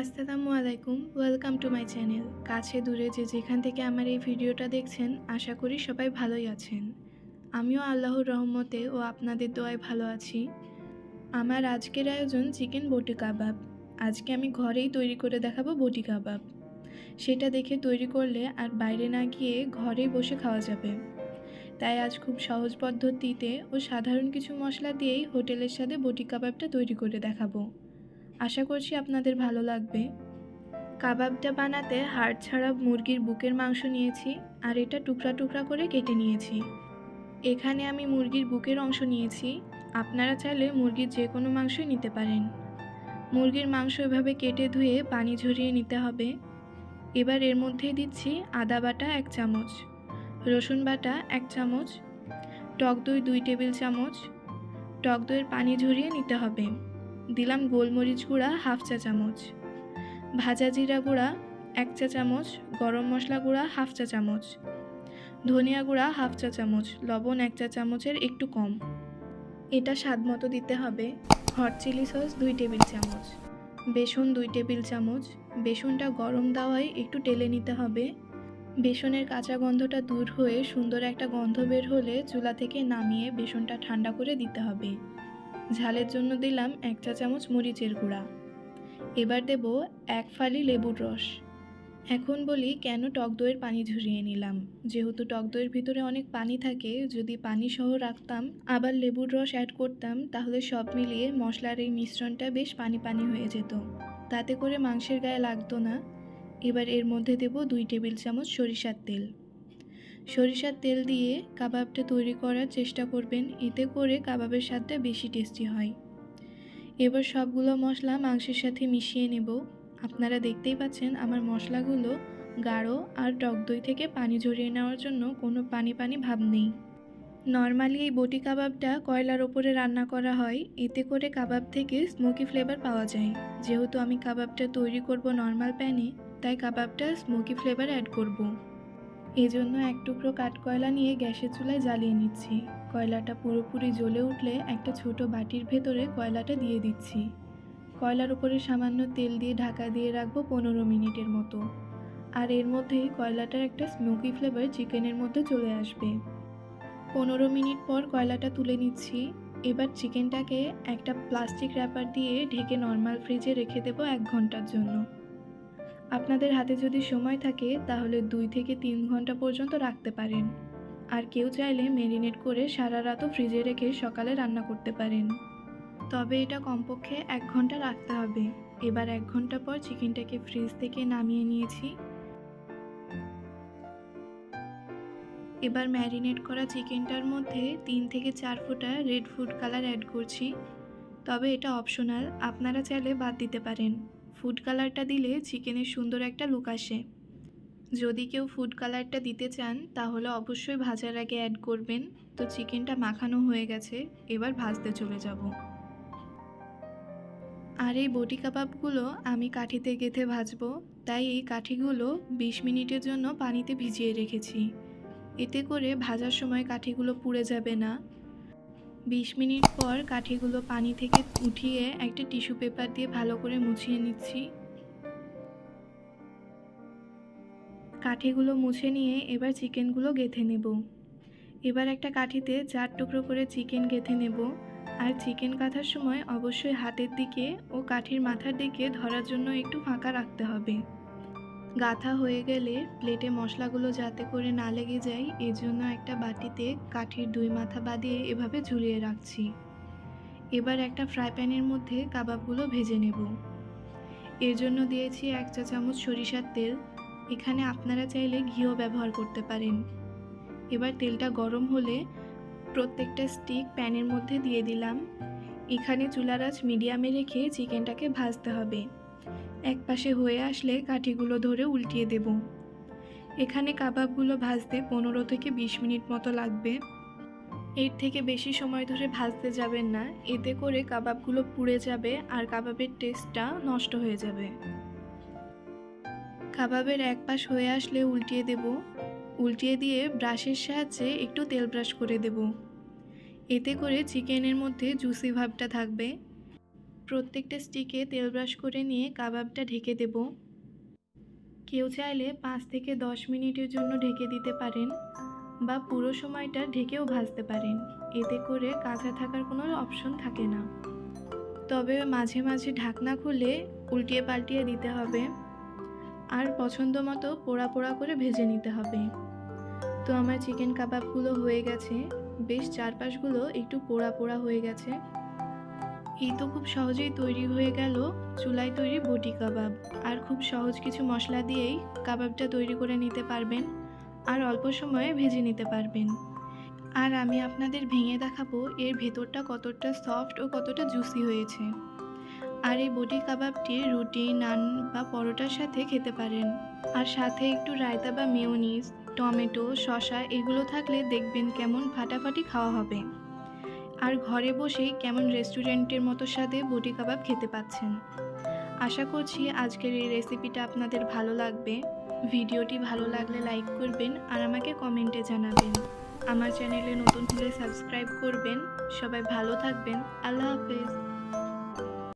আলাইকুম welcome to my channel কাছে দূরে যে যেখান থেকে আমার এই ভিডিওটা দেখছেন, আশা করি সবাই ভালোই আছেন। আমিও আল্লাহর রহমতে ও আপনাদের দোয়ায় ভালো আছি। আমার আজকের আয়োজন চিকেন বটি কাবাব। আজকে আমি ঘরেই তৈরি করে দেখাবো বটি কাবাব। সেটা দেখে তৈরি করলে আর বাইরে না গিয়ে ঘরেই বসে খাওয়া যাবে। তাই আজ খুব সহজ পদ্ধতিতে ও সাধারণ কিছু মশলা দিয়েই হোটেলের সাথে বটি কাবাবটা তৈরি করে দেখাবো। আশা করছি আপনাদের ভালো লাগবে। কাবাবটা বানাতে হাড় ছাড়া মুরগির বুকের মাংস নিয়েছি আর এটা টুকরা টুকরা করে কেটে নিয়েছি। এখানে আমি মুরগির বুকের অংশ নিয়েছি। আপনারা চাইলে মুরগির যে কোনো মাংসই নিতে পারেন। মুরগির মাংস এভাবে কেটে ধুয়ে পানি ঝরিয়ে নিতে হবে। এবার এর মধ্যে দিচ্ছি আদা বাটা এক চামচ, রসুন বাটা এক চামচ, টক দই দুই টেবিল চামচ, টক দইয়ের পানি ঝরিয়ে নিতে হবে। দিলাম গোলমরিচ গুঁড়া হাফ চা চামচ। ভাজা জিরা গুঁড়া এক চা চামচ, গরম মশলা গুঁড়া হাফ চা চামচ। ধনিয়া গুঁড়া হাফ চা চামচ, লবণ এক চা চামচের একটু কম। এটা স্বাদ মতো দিতে হবে। হট চিলি সস দুই টেবিল চামচ। বেসন দুই টেবিল চামচ। বেসনটা গরম দাওয়ায় একটু টেলে নিতে হবে। বেসনের কাঁচা গন্ধটা দূর হয়ে সুন্দর একটা গন্ধ বের হলে চুলা থেকে নামিয়ে বেসনটা ঠান্ডা করে দিতে হবে। ঝালের জন্য দিলাম এক চা চামচ মরিচের গুঁড়া। এবার দেব এক ফালি লেবুর রস। এখন বলি কেন টক দইয়ের পানি ঝরিয়ে নিলাম? যেহেতু টক দইয়ের ভিতরে অনেক পানি থাকে, যদি পানি সহ রাখতাম, আবার লেবুর রস অ্যাড করতাম, তাহলে সব মিলিয়ে মশলার এই মিশ্রণটা বেশ পানি পানি হয়ে যেত। তাতে করে মাংসের গায়ে লাগতো না। এবার এর মধ্যে দেব দুই টেবিল চামচ সরিষার তেল। সরিষার তেল দিয়ে কাবাবটা তৈরি করার চেষ্টা করবেন। এতে করে কাবাবের স্বাদটা বেশি টেস্টি হয়। এবার সবগুলো মশলা মাংসের সাথে মিশিয়ে নেব। আপনারা দেখতেই পাচ্ছেন আমার মশলাগুলো গাঢ় আর টক দই থেকে পানি ঝরিয়ে নেওয়ার জন্য কোনো পানি পানি ভাব নেই। নর্মালি এই বটি কাবাবটা কয়লার ওপরে রান্না করা হয়। এতে করে কাবাব থেকে স্মোকি ফ্লেভার পাওয়া যায়। যেহেতু আমি কাবাবটা তৈরি করব নর্মাল প্যানে, তাই কাবাবটা স্মোকি ফ্লেভার অ্যাড করব। এজন্য এক টুকরো কাঠকয়লা নিয়ে গ্যাসের চুলায় জ্বালিয়ে নিচ্ছি। কয়লাটা পুরোপুরি জ্বলে উঠলে একটা ছোট বাটির ভেতরে কয়লাটা দিয়ে দিচ্ছি। কয়লার উপরে সামান্য তেল দিয়ে ঢাকা দিয়ে রাখব পনেরো মিনিটের মতো। আর এর মধ্যেই কয়লাটার একটা স্মোকি ফ্লেভার চিকেনের মধ্যে চলে আসবে। পনেরো মিনিট পর কয়লাটা তুলে নিচ্ছি। এবার চিকেনটাকে একটা প্লাস্টিক র্যাপার দিয়ে ঢেকে নর্মাল ফ্রিজে রেখে দেবো এক ঘণ্টার জন্য। আপনাদের হাতে যদি সময় থাকে, তাহলে দুই থেকে তিন ঘণ্টা পর্যন্ত রাখতে পারেন। আর কেউ চাইলে ম্যারিনেট করে সারা রাতও ফ্রিজে রেখে সকালে রান্না করতে পারেন। তবে এটা কমপক্ষে এক ঘণ্টা রাখতে হবে। এবার এক ঘণ্টা পর চিকেনটাকে ফ্রিজ থেকে নামিয়ে নিয়েছি। এবার ম্যারিনেট করা চিকেনটার মধ্যে তিন থেকে চার ফোঁটা রেড ফুড কালার অ্যাড করছি। তবে এটা অপশনাল, আপনারা চাইলে বাদ দিতে পারেন। ফুড কালারটা দিলে চিকেনের সুন্দর একটা লুক আসে। যদি কেউ ফুড কালারটা দিতে চান, তাহলে অবশ্যই ভাজার আগে অ্যাড করবেন। তো চিকেনটা মাখানো হয়ে গেছে, এবার ভাজতে চলে যাব। আর এই বটি কাবাবগুলো আমি কাঠিতে গেঁথে ভাজবো। তাই এই কাঠিগুলো বিশ মিনিটের জন্য পানিতে ভিজিয়ে রেখেছি। এতে করে ভাজার সময় কাঠিগুলো পুড়ে যাবে না। বিশ মিনিট পর কাঠিগুলো পানি থেকে উঠিয়ে একটা টিস্যু পেপার দিয়ে ভালো করে মুছিয়ে নিচ্ছি। কাঠিগুলো মুছে নিয়ে এবার চিকেনগুলো গেঁথে নেব। এবার একটা কাঠিতে চার টুকরো করে চিকেন গেঁথে নেব আর চিকেন কাঁথার সময় অবশ্যই হাতের দিকে ও কাঠির মাথার দিকে ধরার জন্য একটু ফাঁকা রাখতে হবে। গাঁথা হয়ে গেলে প্লেটে মশলাগুলো যাতে করে না লেগে যায়, এজন্য একটা বাটিতে কাঠির দুই মাথা বাদিয়ে এভাবে ঝুলিয়ে রাখছি। এবার একটা ফ্রাই প্যানের মধ্যে কাবাবগুলো ভেজে নেব। এর জন্য দিয়েছি এক চা চামচ সরিষার তেল। এখানে আপনারা চাইলে ঘিও ব্যবহার করতে পারেন। এবার তেলটা গরম হলে প্রত্যেকটা স্টিক প্যানের মধ্যে দিয়ে দিলাম। এখানে চুলার আঁচ মিডিয়ামে রেখে চিকেনটাকে ভাজতে হবে। এক পাশে হয়ে আসলে কাঠিগুলো ধরে উল্টিয়ে দেব। এখানে কাবাবগুলো ভাজতে পনেরো থেকে বিশ মিনিট মতো লাগবে। এর থেকে বেশি সময় ধরে ভাজতে যাবেন না, এতে করে কাবাবগুলো পুড়ে যাবে আর কাবাবের টেস্টটা নষ্ট হয়ে যাবে। কাবাবের এক পাশ হয়ে আসলে উল্টিয়ে দেব। উল্টিয়ে দিয়ে ব্রাশের সাহায্যে একটু তেল ব্রাশ করে দেব। এতে করে চিকেনের মধ্যে জুসি ভাবটা থাকবে। প্রত্যেকটা স্টিকে তেল ব্রাশ করে নিয়ে কাবাবটা ঢেকে দেব। কেউ চাইলে পাঁচ থেকে দশ মিনিটের জন্য ঢেকে দিতে পারেন বা পুরো সময়টা ঢেকেও ভাজতে পারেন। এতে করে কাঁচা থাকার কোনো অপশন থাকে না। তবে মাঝে মাঝে ঢাকনা খুলে উল্টিয়ে পাল্টিয়ে দিতে হবে। আর পছন্দ মতো পোড়া পোড়া করে ভেজে নিতে হবে। তো আমার চিকেন কাবাবগুলো হয়ে গেছে। বেশ চারপাশগুলো একটু পোড়া পোড়া হয়ে গেছে। এই তো খুব সহজেই তৈরি হয়ে গেল চুলায় তৈরি বটি কাবাব। আর খুব সহজ কিছু মশলা দিয়েই কাবাবটা তৈরি করে নিতে পারবেন আর অল্প সময়ে ভেজে নিতে পারবেন। আর আমি আপনাদের ভেঙে দেখাবো এর ভেতরটা কতটা সফট ও কতটা জুসি হয়েছে। আর এই বটি কাবাবটি রুটি, নান বা পরোটার সাথে খেতে পারেন। আর সাথে একটু রায়তা বা মেয়োনিজ, টমেটো, শসা এগুলো থাকলে দেখবেন কেমন ফাটাফাটি খাওয়া হবে। আর ঘরে বসেই কেমন রেস্টুরেন্টের মতো সাথে বটি কাবাব খেতে পাচ্ছেন। আশা করছি আজকের এই রেসিপিটা আপনাদের ভালো লাগবে। ভিডিওটি ভালো লাগলে লাইক করবেন আর আমাকে কমেন্টে জানাবেন। আমার চ্যানেলে নতুন হলে সাবস্ক্রাইব করবেন। সবাই ভালো থাকবেন। আল্লাহ হাফেজ।